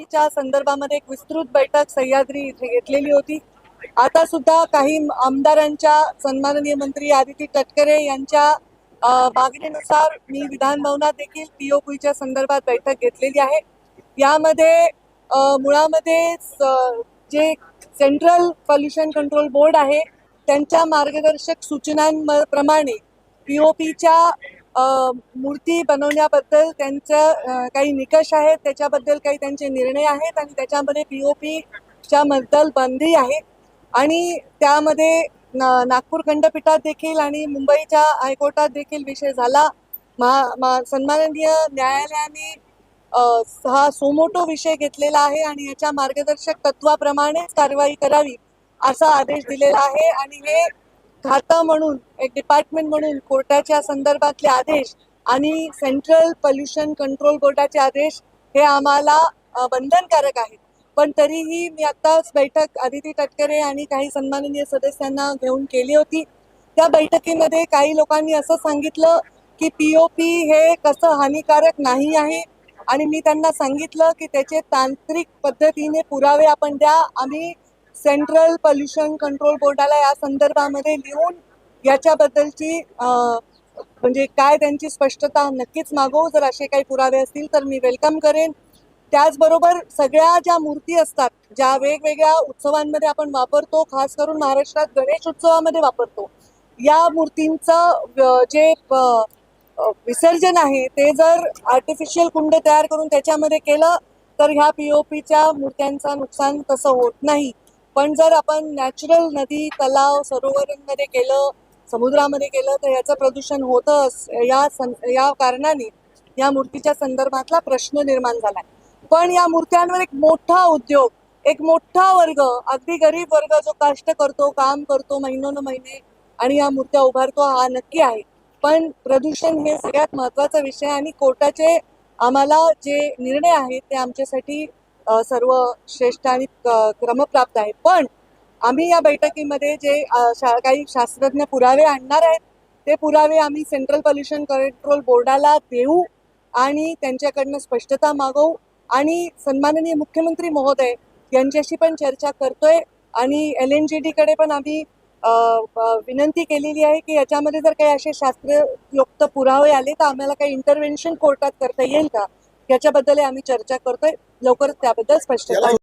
च्या संदर्भामध्ये एक विस्तृत बैठक सह्याद्री इथे घेतलेली होती. आता सुद्धा काही आमदारांच्या सन्माननीय मंत्री आदिती तटकरे यांच्या मागणीनुसार मी विधानभवनात देखील पीओपीच्या संदर्भात बैठक घेतलेली आहे. यामध्ये मुळामध्ये जे सेंट्रल पॉल्युशन कंट्रोल बोर्ड आहे त्यांच्या मार्गदर्शक सूचनांप्रमाणे पीओपीच्या मूर्ती बनवण्याबद्दल त्यांचं काही निकष आहेत त्याच्याबद्दल काही त्यांचे निर्णय आहेत आणि त्याच्यामध्ये पी ओ बद्दल बंदी आहे. आणि त्यामध्ये ना नागपूर खंडपीठात देखील आणि मुंबईच्या हायकोर्टात देखील विषय झाला. महा मा सन्माननीय न्यायालयाने हा सोमोटो विषय घेतलेला आहे आणि याच्या मार्गदर्शक तत्वाप्रमाणेच कारवाई करावी असा आदेश दिलेला आहे. आणि हे खातं म्हणून एक डिपार्टमेंट म्हणून कोर्टाच्या संदर्भातले आदेश आणि सेंट्रल पोल्युशन कंट्रोल बोर्डाचे आदेश हे आम्हाला बंधनकारक आहेत. पण तरीही मी आत्ताच बैठक आदिती तटकरे आणि काही सन्माननीय सदस्यांना घेऊन केली होती. त्या बैठकीमध्ये काही लोकांनी असं सांगितलं की पी ओ पी हे कसं हानिकारक नाही आहे आणि मी त्यांना सांगितलं की त्याचे तांत्रिक पद्धतीने पुरावे आपण द्या. आम्ही सेंट्रल पोल्युशन कंट्रोल बोर्डाला या संदर्भामध्ये लिहून याच्याबद्दलची म्हणजे काय त्यांची स्पष्टता नक्कीच मागवू. जर असे काही पुरावे असतील तर मी वेलकम करेन. त्याचबरोबर सगळ्या ज्या मूर्ती असतात ज्या वेगवेगळ्या उत्सवांमध्ये आपण वापरतो खास करून महाराष्ट्रात गणेश उत्सवामध्ये वापरतो या मूर्तींचं जे विसर्जन आहे ते जर आर्टिफिशियल कुंड तयार करून त्याच्यामध्ये केलं तर ह्या पी ओ पीच्या मूर्त्यांचं नुकसान तसं होत नाही. पण जर आपण नॅचरल नदी तलाव सरोवरांमध्ये केलं समुद्रामध्ये केलं तर याचं प्रदूषण होतं या सं या कारणाने या मूर्तीच्या संदर्भातला प्रश्न निर्माण झालाय पण या मूर्त्यांवर एक मोठा उद्योग एक मोठा वर्ग अगदी गरीब वर्ग जो कष्ट करतो काम करतो महिनोन महिने आणि या मूर्त्या उभारतो हा नक्की आहे. पण प्रदूषण हे सगळ्यात महत्त्वाचा विषय आणि कोर्टाचे आम्हाला जे निर्णय आहेत ते आमच्यासाठी सर्व श्रेष्ठ आणि क्रमप्राप्त आहेत. पण आम्ही या बैठकीमध्ये जे शा- काही शास्त्रज्ञ पुरावे आणणार आहेत ते पुरावे आम्ही सेंट्रल पॉल्युशन कंट्रोल बोर्डाला देऊ आणि त्यांच्याकडनं स्पष्टता मागवू आणि सन्माननीय मुख्यमंत्री महोदय यांच्याशी पण चर्चा करतोय आणि एल एन जी डीकडे पण आम्ही विनंती केलेली आहे की याच्यामध्ये जर काही असे शास्त्रयुक्त पुरावे आले तर आम्हाला काही इंटरव्हेन्शन कोर्टात करता येईल का? याच्याबद्दल आम्ही चर्चा करतोय. लवकरच त्याबद्दल स्पष्टता